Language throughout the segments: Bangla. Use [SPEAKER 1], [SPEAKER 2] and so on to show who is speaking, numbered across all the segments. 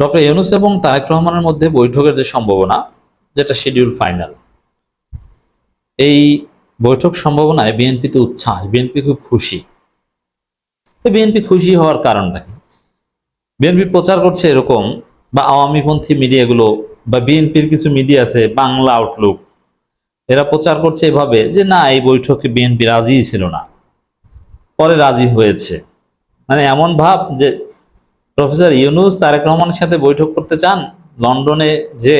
[SPEAKER 1] ডক্টর ইউনুস এবং তারেক রহমানের মধ্যে বৈঠকের যে সম্ভাবনা, যেটা শিডিউল ফাইনাল এই বৈঠক সম্ভাবনায় বিএনপিতে উচ্ছ্বাস বিএনপি খুব খুশি। তো বিএনপি খুশি হওয়ার কারণটা কি? বিএনপি প্রচার করছে এরকম, বা আওয়ামীপন্থী মিডিয়াগুলো বা বিএনপির কিছু মিডিয়া আছে, বাংলা আউটলুক এরা প্রচার করছে এভাবে যে, না, এই বৈঠকে বিএনপি রাজিই ছিল না। পরে রাজি হয়েছে। মানে এমন ভাব যে প্রফেসর ইউনুস তারেক রহমানের সাথে বৈঠক করতে চান? লন্ডনে যে,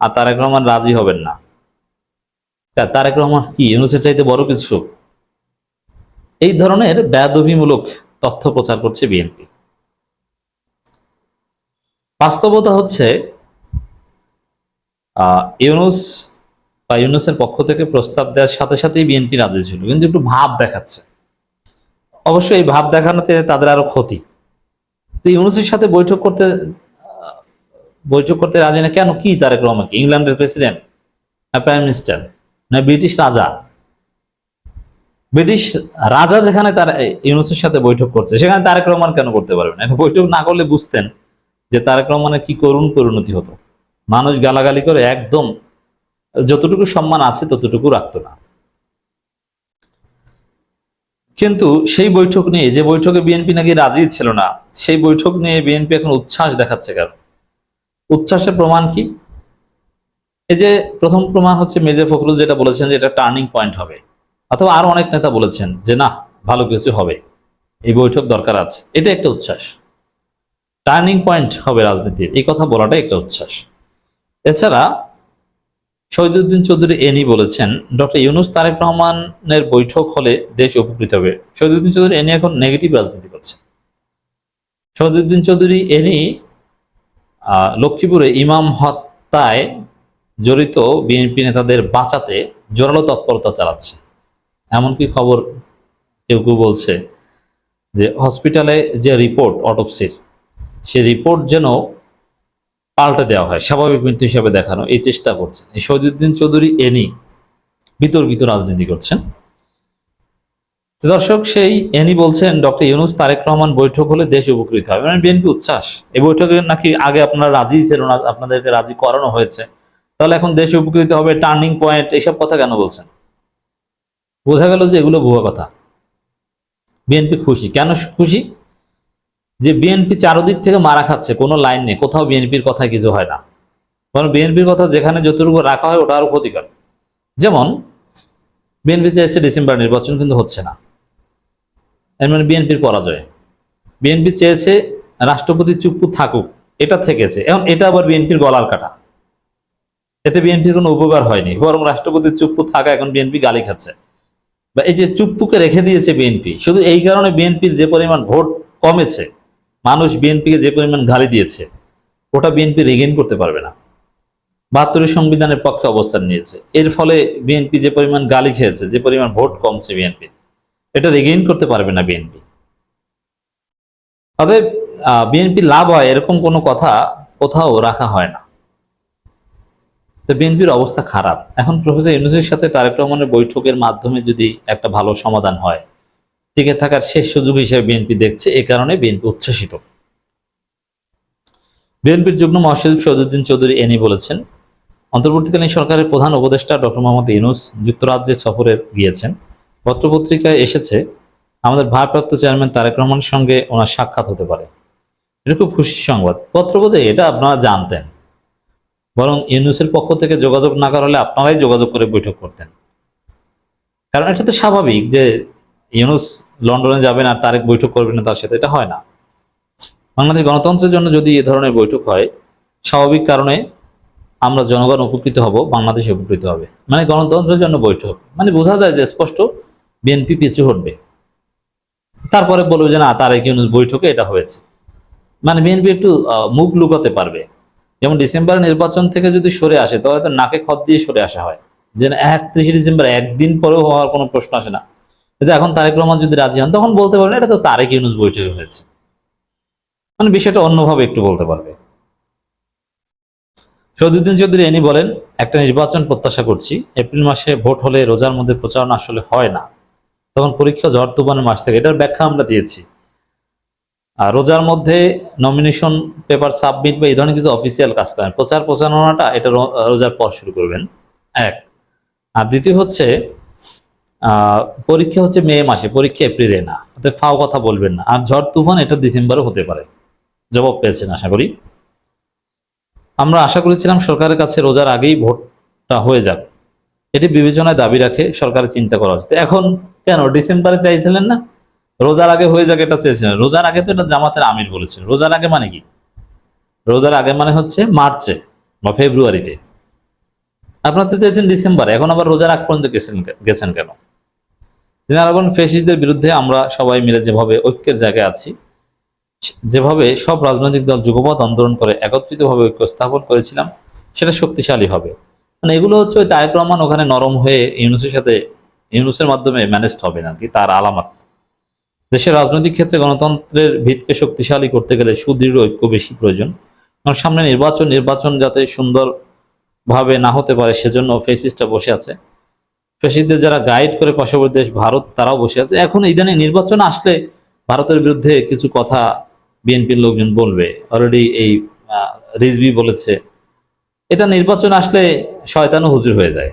[SPEAKER 1] আর তারেক রহমান রাজি হবেন না। তারেক রহমান কি, ইউনুসের চাইতে বড় কিছু? এই ধরনের ব্যাদভিমূলক তথ্য প্রচার করছে বিএনপি। বাস্তবতা হচ্ছে ইউনুস বা ইউনুসের পক্ষ থেকে প্রস্তাব দেওয়ার সাথে সাথেই বিএনপি রাজি ছিল। কিন্তু একটু ভাব দেখাচ্ছে। অবশ্যই এই ভাব দেখানোতে তাদের আরও ক্ষতি। তো ইউনুসের সাথে বৈঠক করতে বৈঠক করতে রাজি না কেন? কি তারেক রহমান কি? ইংল্যান্ডের প্রেসিডেন্ট না প্রাইম মিনিস্টার না ব্রিটিশ রাজা? ব্রিটিশ রাজা যেখানে তার ইউনুসের সাথে বৈঠক করছে, সেখানে তারেক রহমান কেন করতে পারবে না? এটা বৈঠক না করলে বুঝতেন যে তারেক রহমানের কি করুণ পরিণতি হতো। মানুষ গালাগালি করে, একদম যতটুকু সম্মান আছে ততটুকু রাখতো না। কিন্তু সেই বৈঠক নিয়ে, যে বৈঠকে বিএনপি নাকি রাজি ছিল না, সেই বৈঠক নিয়ে বিএনপি এখন উচ্ছ্বাস দেখাচ্ছে কারণ উচ্ছ্বাসের প্রমাণ কি? এই যে প্রথম প্রমাণ হচ্ছে মির্জা ফখরুল যেটা বলেছেন যে এটা টার্নিং পয়েন্ট হবে। অথবা আরও অনেক নেতা বলেছেন যে না, ভালো কিছু হবে। এই বৈঠক দরকার আছে। এটা একটা উচ্ছ্বাস। টার্নিং পয়েন্ট হবে রাজনীতির। এই কথা বলাটা একটা উচ্ছ্বাস। এছাড়া শহীদুদ্দিন চৌধুরী এনি বলেছেন, ডক্টর ইউনুস তারেক রহমানের বৈঠক হলে দেশ উপকৃত হবে। শহীদুদ্দিন চৌধুরী এনি এখন নেগেটিভ রাজনীতি করছে। শহীদুদ্দিন চৌধুরী এনি লক্ষ্মীপুরে ইমাম হত্যায় জড়িত বিএনপি নেতাদের বাঁচাতে জোরালো তৎপরতা চালাচ্ছে। এমনকি খবর কেউ কেউ বলছে যে, হসপিটালে যে রিপোর্ট, অটোপসির সে রিপোর্ট যেন পাল্টে দেওয়া হয়, স্বাভাবিক মৃত্যু হিসাবে দেখানো, এই চেষ্টা করছেন। এই শহীদুদ্দিন চৌধুরী, এনি বিতর্কিত রাজনীতি করছেন। দর্শক, সেই এনি বলছেন, ডক্টর ইউনুস তারেক রহমান বৈঠক হলে দেশ উপকৃত হবে। মানে বিএনপি উচ্ছ্বাস। এই বৈঠকে নাকি আগে আপনারা রাজি ছিল না আপনাদেরকে রাজি করানো হয়েছে। তাহলে এখন দেশ উপকৃত হবে, টার্নিং পয়েন্ট এইসব কথা কেন বলছেন? বোঝা গেল যে এগুলো ভুয়া কথা। বিএনপি খুশি। কেন খুশি? যে বিএনপি চারদিক থেকে মারা খাচ্ছে কোনো লাইন নেই কোথাও বিএনপির কথা কিছু হয় না কারণ বিএনপির কথা যেখানে যতটুকু রাখা হয় ওটা আরও ক্ষতিকর যেমন বিএনপি চাইছে ডিসেম্বর নির্বাচন কিন্তু হচ্ছে না এর মানে বিএনপির পরাজয় বিএনপি চেয়েছে রাষ্ট্রপতি চুপ্পু থাকুক এটা থেকেছে এখন এটা আবার বিএনপির গলার কাটা এতে বিএনপির কোনো উপকার হয়নি বরং রাষ্ট্রপতির চুপ্পু থাকা এখন বিএনপি গালি খাচ্ছে বা এই যে চুপ্পুকে রেখে দিয়েছে বিএনপি শুধু এই কারণে বিএনপির যে পরিমাণ ভোট কমেছে মানুষ বিএনপিকে যে পরিমাণ গালি দিয়েছে, ওটা বিএনপি রিগেইন করতে পারবে না। বাহাত্তরের সংবিধানের পক্ষে অবস্থান নিয়েছে। এর ফলে বিএনপি যে পরিমাণ গালি খেয়েছে, যে পরিমাণ ভোট কমছে বিএনপি, এটা রিগেইন করতে পারবে না বিএনপি। অতএব বিএনপি লাভ হয় এরকম কোনো কথা কোথাও রাখা হয় না। তো বিএনপির অবস্থা খারাপ। এখন প্রফেসর ইউনুসের সাথে তারেক রহমানের বৈঠকের মাধ্যমে যদি একটা ভালো সমাধান হয় টিকে থাকার শেষ সুযোগ হিসেবে বিএনপি দেখছে, এ কারণে বিএনপি উচ্ছ্বসিত। বিএনপির যুগ্ম মহাসচিব সৈয়দুদ্দিন চৌধুরী এনি বলেছেন, অন্তর্বর্তীকালীন সরকারের প্রধান উপদেষ্টা ডক্টর মোহাম্মদ ইউনুস যুক্তরাজ্যে সফরে গিয়েছেন। পত্রপত্রিকায় এসেছে, আমাদের ভারপ্রাপ্ত চেয়ারম্যান তারেক রহমানের সঙ্গে ওনার সাক্ষাৎ হতে পারে। এটা খুব খুশির সংবাদ। পত্রপদে এটা আপনারা জানতেন। বরং ইউনুসের পক্ষ থেকে যোগাযোগ না করা হলে আপনারাই যোগাযোগ করে বৈঠক করতেন। কারণ এটা তো স্বাভাবিক যে ইউনুস লন্ডনে যাবেন আর তারেক বৈঠক করবেন না তার সাথে, এটা হয় না। বাংলাদেশ গণতন্ত্রের জন্য যদি এ ধরনের বৈঠক হয়, স্বাভাবিক কারণে আমরা জনগণ উপকৃত হব, বাংলাদেশ উপকৃত হবে। মানে গণতন্ত্রের জন্য বৈঠক। মানে বোঝা যায় যে স্পষ্ট বিএনপি পিছু হটবে। তারপরে বলবে যে না, তারেক ইউনুস বৈঠকে এটা হয়েছে। মানে বিএনপি একটু মুখ লুকাতে পারবে। যেমন ডিসেম্বর নির্বাচন থেকে যদি সরে আসে, তাহলে তো নাকে খত দিয়ে সরে আসা হয়। যে একত্রিশে ডিসেম্বর, একদিন পরেও হওয়ার কোনো প্রশ্ন আসে না। কিন্তু এখন তারেক রহমান যদি রাজি হন, তখন বলতে পারবেন, এটা তো তারেক ইউনুস বৈঠকে হয়েছে। মানে বিষয়টা অন্যভাবে একটু বলতে পারবে। সৌদুদ্দিন চৌধুরী এনি বলেন, একটা নির্বাচন প্রত্যাশা করছি, এপ্রিল মাসে ভোট হলে রোজার মধ্যে প্রচারণা আসলে হয় না। তখন পরীক্ষা ঝড় তুফানের মাস থেকে, এটার ব্যাখ্যা আমরা দিয়েছি। আর রোজার মধ্যে নমিনেশন পেপার সাবমিট বা এই ধরনের কিছু অফিসিয়াল কাজ করেন। প্রচার প্রচারণাটা এটা রোজার পর শুরু করবেন। এক। আর দ্বিতীয় হচ্ছে পরীক্ষা হচ্ছে মে মাসে, পরীক্ষা এপ্রিলে না। অর্থাৎ ফাও কথা বলবেন না। আর ঝড় তুফান এটা ডিসেম্বরে হতে পারে। জবাব পেয়েছেন, আশা করি। আমরা আশা করেছিলাম সরকারের কাছে রোজার আগেই ভোটটা হয়ে যাক। এটি বিবেচনায় দাবি রাখে সরকারের চিন্তা করা উচিত। এখন কেন? ডিসেম্বরে চাইছিলেন না? রোজার আগে হয়ে যাক এটা চেয়েছিলেন। রোজার আগে তো এটা জামাতের আমির বলেছিল। রোজার আগে মানে কি? রোজার আগে মানে হচ্ছে মার্চে বা ফেব্রুয়ারিতে। আপনার তো চেয়েছেন ডিসেম্বরে। এখন আবার রোজার আগ পর্যন্ত গেছেন গেছেন কেন? জেনারেল ফেসিসদের বিরুদ্ধে আমরা সবাই মিলে যেভাবে ঐক্যের জায়গায় আছি, যেভাবে সব রাজনৈতিক দল যুগপৎ আন্দোলন করে একত্রিতভাবে ঐক্য স্থাপন করেছিলাম, সেটা শক্তিশালী হবে। মানে এগুলো হচ্ছে ওই তারেক রহমান ওখানে নরম হয়ে ইউনুসের সাথে, ইউনুসের মাধ্যমে ম্যানেজড হবে না কি তার আলামত। দেশের রাজনৈতিক ক্ষেত্রে গণতন্ত্রের ভিতকে শক্তিশালী করতে গেলে সুদৃঢ় ঐক্য বেশি প্রয়োজন। এবং সামনে নির্বাচন নির্বাচন যাতে সুন্দর ভাবে না হতে পারে, সেজন্য ফেসিসটা বসে আছে। ফেসিসদের যারা গাইড করে পার্শ্ববর্তী দেশ ভারত, তারাও বসে আছে। এখন ইদানিং নির্বাচন আসলে ভারতের বিরুদ্ধে কিছু কথা বিএনপির লোকজন বলবে। অলরেডি এই রিজবি বলেছে। এটা নির্বাচন আসলে শয়তানও হুজুর হয়ে যায়।